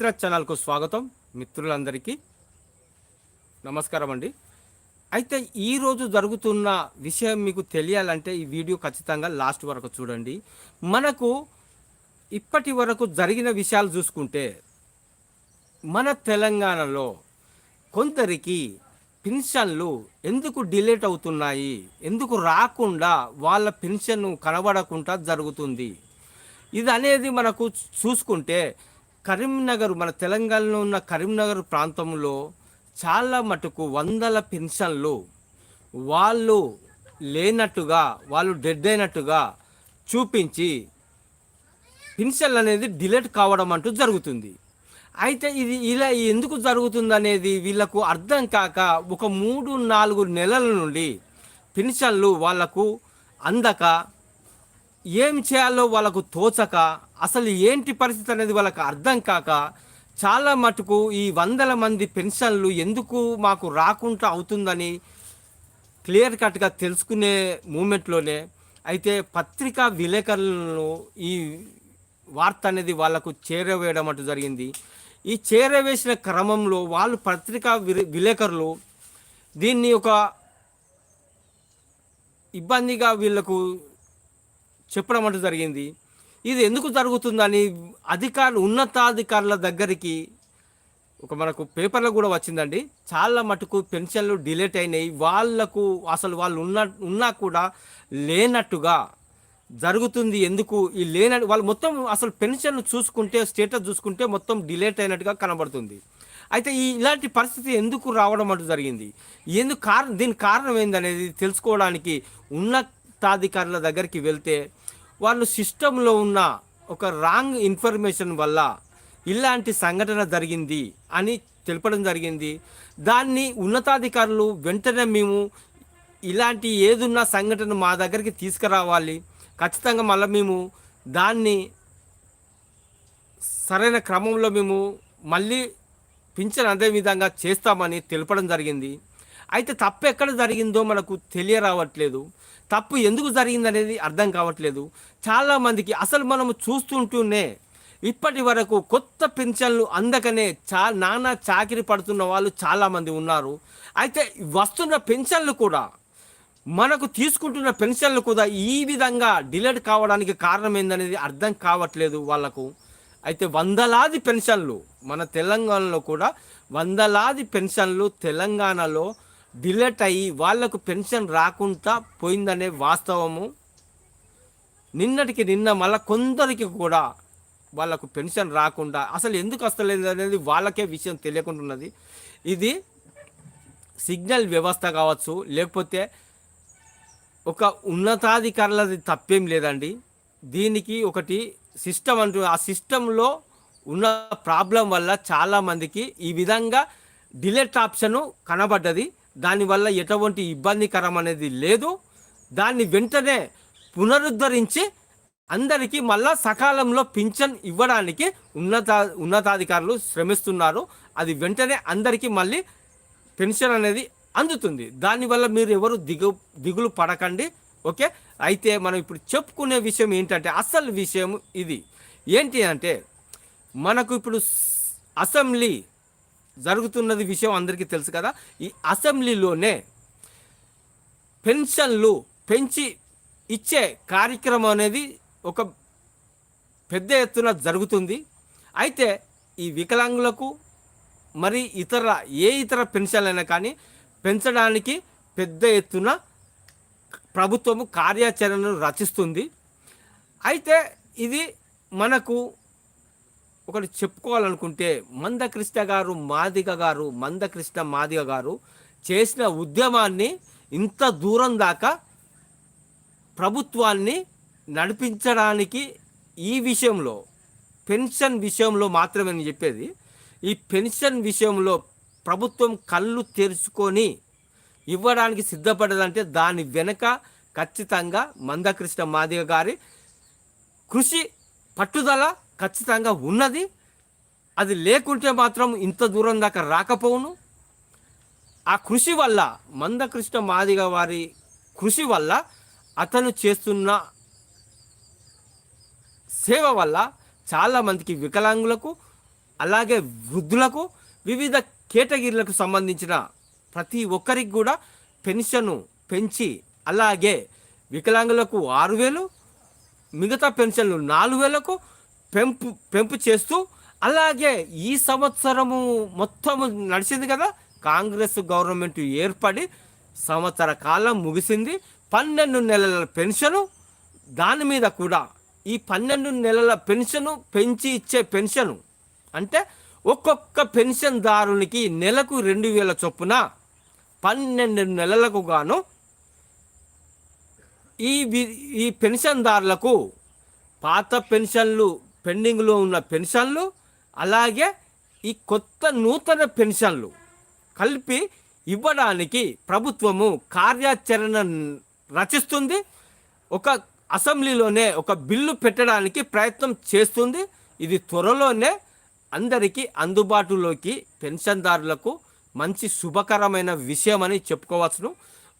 మిత్ర ఛానల్కు స్వాగతం మిత్రులందరికీ. నమస్కారం అండి అయితే ఈరోజు జరుగుతున్న విషయం మీకు తెలియాలంటే ఈ వీడియో ఖచ్చితంగా లాస్ట్ వరకు చూడండి. మనకు ఇప్పటి వరకు జరిగిన విషయాలు చూసుకుంటే మన తెలంగాణలో కొందరికి పెన్షన్లు ఎందుకు డిలేట్ అవుతున్నాయి ఎందుకు రాకుండా వాళ్ళ పెన్షన్ కనబడకుండా జరుగుతుంది. ఇది అనేది మనకు చూసుకుంటే కరీంనగర్ మన తెలంగాణలో ఉన్న కరీంనగర్ ప్రాంతంలో చాలా మటుకు వందల పెన్షన్లు వాళ్ళు లేనట్టుగా వాళ్ళు డెడ్ అయినట్టుగా చూపించి పెన్షన్లు అనేది డిలేట్ కావడం అంటూ జరుగుతుంది. అయితే ఇది ఇలా ఎందుకు జరుగుతుంది అనేది వీళ్ళకు అర్థం కాక ఒక మూడు నాలుగు నెలల నుండి పెన్షన్లు వాళ్ళకు అందక ఏం చేయాలో వాళ్ళకు తోచక అసలు ఏంటి పరిస్థితి అనేది వాళ్ళకు అర్థం కాక చాలా మటుకు ఈ వందల మంది పెన్షన్లు ఎందుకు మాకు రాకుండా అవుతుందని క్లియర్ కట్గా తెలుసుకునే మూమెంట్లోనే అయితే పత్రికా విలేకరులను ఈ వార్త అనేది వాళ్ళకు చేరవేయడం అంటూ జరిగింది. ఈ చేరవేసిన క్రమంలో వాళ్ళు పత్రికా విలేకరులు దీన్ని ఒక ఇబ్బందిగా వీళ్ళకు చెప్పడం అంటూ జరిగింది. ఇది ఎందుకు జరుగుతుందని అధికారులు ఉన్నతాధికారుల దగ్గరికి ఒక మనకు పేపర్లో కూడా వచ్చిందండి. చాలా మటుకు పెన్షన్లు డిలేట్ అయినాయి. వాళ్ళకు అసలు వాళ్ళు ఉన్న ఉన్నా కూడా లేనట్టుగా జరుగుతుంది. ఎందుకు? ఈ లేనట్టు వాళ్ళు మొత్తం అసలు పెన్షన్ చూసుకుంటే స్టేటస్ చూసుకుంటే మొత్తం డిలేట్ అయినట్టుగా కనబడుతుంది. అయితే ఈ ఇలాంటి పరిస్థితి ఎందుకు రావడం అంటూ జరిగింది? ఎందుకు కారణం దీని కారణం ఏందనేది తెలుసుకోవడానికి ఉన్నతాధికారుల దగ్గరికి వెళ్తే వాళ్ళు సిస్టంలో ఉన్న ఒక రాంగ్ ఇన్ఫర్మేషన్ వల్ల ఇలాంటి సంఘటన జరిగింది అని తెలపడం జరిగింది. దాన్ని ఉన్నతాధికారులు వెంటనే మేము ఇలాంటి ఏదున్న సంఘటన మా దగ్గరికి తీసుకురావాలి. ఖచ్చితంగా మళ్ళీ మేము దాన్ని సరైన క్రమంలో మేము మళ్ళీ పింఛన్ అదే విధంగా చేస్తామని తెలపడం జరిగింది. అయితే తప్పు ఎక్కడ జరిగిందో మనకు తెలియరావట్లేదు. తప్పు ఎందుకు జరిగిందనేది అర్థం కావట్లేదు. చాలామందికి అసలు మనము చూస్తుంటూనే ఇప్పటి వరకు కొత్త పెన్షన్లు అందకనే చా నానా చాకిరి పడుతున్న వాళ్ళు చాలామంది ఉన్నారు. అయితే వస్తున్న పెన్షన్లు కూడా మనకు తీసుకుంటున్న పెన్షన్లు కూడా ఈ విధంగా డిలేట్ కావడానికి కారణం ఏందనేది అర్థం కావట్లేదు వాళ్ళకు. అయితే వందలాది పెన్షన్లు మన తెలంగాణలో కూడా వందలాది పెన్షన్లు తెలంగాణలో డిలేట్ అయ్యి వాళ్ళకు పెన్షన్ రాకుండా పోయిందనే వాస్తవము. నిన్నటికి నిన్న మళ్ళీ కొందరికి కూడా వాళ్ళకు పెన్షన్ రాకుండా అసలు ఎందుకు వస్తలేదు అనేది వాళ్ళకే విషయం తెలియకుంటున్నది ఇది సిగ్నల్ వ్యవస్థ కావచ్చు లేకపోతే ఒక ఉన్నతాధికారులది తప్పేం లేదండి. దీనికి ఒకటి సిస్టమ్ అంటూ ఆ సిస్టంలో ఉన్న ప్రాబ్లం వల్ల చాలామందికి ఈ విధంగా డిలేట్ ఆప్షను కనబడ్డది. దానివల్ల ఎటువంటి ఇబ్బందికరం అనేది లేదు. దాన్ని వెంటనే పునరుద్ధరించి అందరికీ మళ్ళా సకాలంలో పింఛన్ ఇవ్వడానికి ఉన్నత ఉన్నతాధికారులు శ్రమిస్తున్నారు. అది వెంటనే అందరికీ మళ్ళీ పెన్షన్ అనేది అందుతుంది. దానివల్ల మీరు ఎవరు దిగు దిగులు పడకండి. ఓకే? అయితే మనం ఇప్పుడు చెప్పుకునే విషయం ఏంటంటే అసలు విషయం ఇది. ఏంటి అంటే మనకు ఇప్పుడు అసెంబ్లీ జరుగుతున్నది విషయం అందరికీ తెలుసు కదా. ఈ అసెంబ్లీలోనే పెన్షన్లు పెంచి ఇచ్చే కార్యక్రమం అనేది ఒక పెద్ద ఎత్తున జరుగుతుంది. అయితే ఈ వికలాంగులకు మరి ఇతర ఏ ఇతర పెన్షన్లైనా కానీ పెంచడానికి పెద్ద ఎత్తున ప్రభుత్వము కార్యాచరణను రచిస్తుంది. అయితే ఇది మనకు ఒకటి చెప్పుకోవాలనుకుంటే మందకృష్ణ గారు మాదిగ గారు మందకృష్ణ మాదిగ గారు చేసిన ఉద్యమాన్ని ఇంత దూరం దాకా ప్రభుత్వాన్ని నడిపించడానికి ఈ విషయంలో పెన్షన్ విషయంలో మాత్రమే నేను చెప్పేది. ఈ పెన్షన్ విషయంలో ప్రభుత్వం కళ్ళు తెరుచుకొని ఇవ్వడానికి సిద్ధపడదంటే దాని వెనుక ఖచ్చితంగా మందకృష్ణ మాదిగ గారి కృషి పట్టుదల ఖచ్చితంగా ఉన్నది. అది లేకుంటే మాత్రం ఇంత దూరం దాకా రాకపోవును. ఆ కృషి వల్ల మందకృష్ణ మాదిగ వారి కృషి వల్ల అతను చేస్తున్న సేవ వల్ల చాలామందికి వికలాంగులకు అలాగే వృద్ధులకు వివిధ కేటగిరీలకు సంబంధించిన ప్రతి ఒక్కరికి కూడా పెన్షను పెంచి అలాగే వికలాంగులకు ఆరు వేలు మిగతా పెన్షన్లు నాలుగు వేలకు పెంపు పెంపు చేస్తూ అలాగే ఈ సంవత్సరము మొత్తము నడిచింది కదా కాంగ్రెస్ గవర్నమెంట్ ఏర్పడి సంవత్సర కాలం ముగిసింది. పన్నెండు నెలల పెన్షను దాని మీద కూడా ఈ పన్నెండు నెలల పెన్షను పెంచి ఇచ్చే పెన్షను అంటే ఒక్కొక్క పెన్షన్దారునికి నెలకు రెండు వేల చొప్పున పన్నెండు నెలలకు గాను ఈ ఈ పెన్షన్దారులకు పాత పెన్షన్లు పెండింగ్లో ఉన్న పెన్షన్లు అలాగే ఈ కొత్త నూతన పెన్షన్లు కలిపి ఇవ్వడానికి ప్రభుత్వము కార్యాచరణ రచిస్తుంది. ఒక అసెంబ్లీలోనే ఒక బిల్లు పెట్టడానికి ప్రయత్నం చేస్తుంది. ఇది త్వరలోనే అందరికీ అందుబాటులోకి పెన్షన్దారులకు మంచి శుభకరమైన విషయం అని చెప్పుకోవచ్చును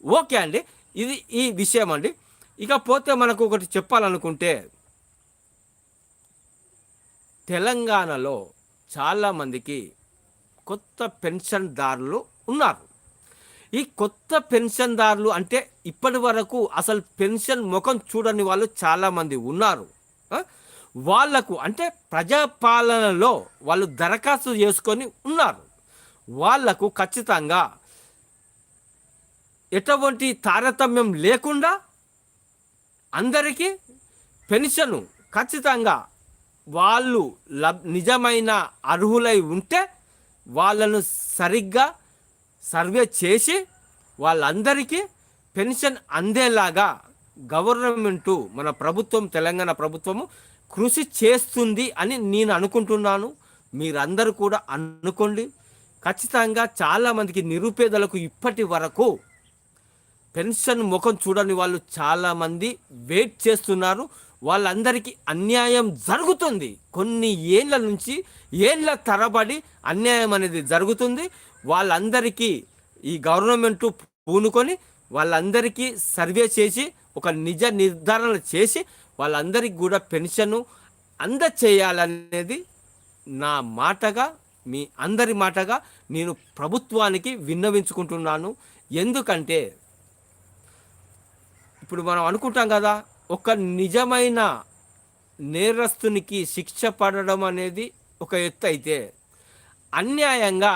ఓకే అండి. ఇది ఈ విషయం అండి ఇకపోతే మనకు ఒకటి చెప్పాలనుకుంటే తెలంగాణలో చాలామందికి కొత్త పెన్షన్దారులు ఉన్నారు. ఈ కొత్త పెన్షన్దారులు అంటే ఇప్పటి వరకు అసలు పెన్షన్ ముఖం చూడని వాళ్ళు చాలామంది ఉన్నారు. వాళ్ళకు అంటే ప్రజాపాలనలో వాళ్ళు దరఖాస్తు చేసుకొని ఉన్నారు. వాళ్ళకు ఖచ్చితంగా ఎటువంటి తారతమ్యం లేకుండా అందరికీ పెన్షను ఖచ్చితంగా వాళ్ళు లబ్ నిజమైన అర్హులై ఉంటే వాళ్ళను సరిగ్గా సర్వే చేసి వాళ్ళందరికీ పెన్షన్ అందేలాగా గవర్నమెంటు మన ప్రభుత్వం తెలంగాణ ప్రభుత్వము కృషి చేస్తుంది అని నేను అనుకుంటున్నాను. మీరందరూ కూడా అనుకోండి. ఖచ్చితంగా చాలామందికి నిరుపేదలకు ఇప్పటి వరకు పెన్షన్ ముఖం చూడని వాళ్ళు చాలామంది వెయిట్ చేస్తున్నారు. వాళ్ళందరికీ అన్యాయం జరుగుతుంది. కొన్ని ఏళ్ళ నుంచి ఏళ్ళ తరబడి అన్యాయం అనేది జరుగుతుంది. వాళ్ళందరికీ ఈ గవర్నమెంట్ పూనుకొని వాళ్ళందరికీ సర్వే చేసి ఒక నిజ నిర్ధారణ చేసి వాళ్ళందరికీ కూడా పెన్షన్ అందచేయాలనేది నా మాటగా మీ అందరి మాటగా నేను ప్రభుత్వానికి విన్నవించుకుంటున్నాను. ఎందుకంటే ఇప్పుడు మనం అనుకుంటాం కదా ఒక నిజమైన నేరస్తునికి శిక్ష పడడం అనేది ఒక ఎత్తు అయితే అన్యాయంగా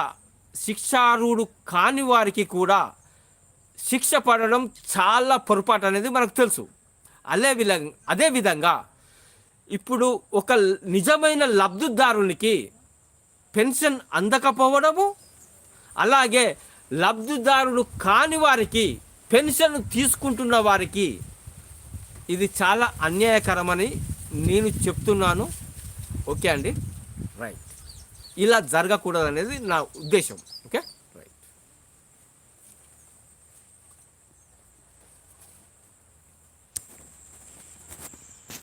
శిక్షారుడు కాని వారికి కూడా శిక్ష పడడం చాలా పొరపాటు అనేది మనకు తెలుసు. అదే విధంగా అదే విధంగా ఇప్పుడు ఒక నిజమైన లబ్ధిదారునికి పెన్షన్ అందకపోవడము అలాగే లబ్ధిదారుడు కాని వారికి పెన్షన్ తీసుకుంటున్న వారికి ఇది చాలా అన్యాయకరమని నేను చెప్తున్నాను. ఓకే అండి? రైట్ ఇలా జరగకూడదు అనేది నా ఉద్దేశం.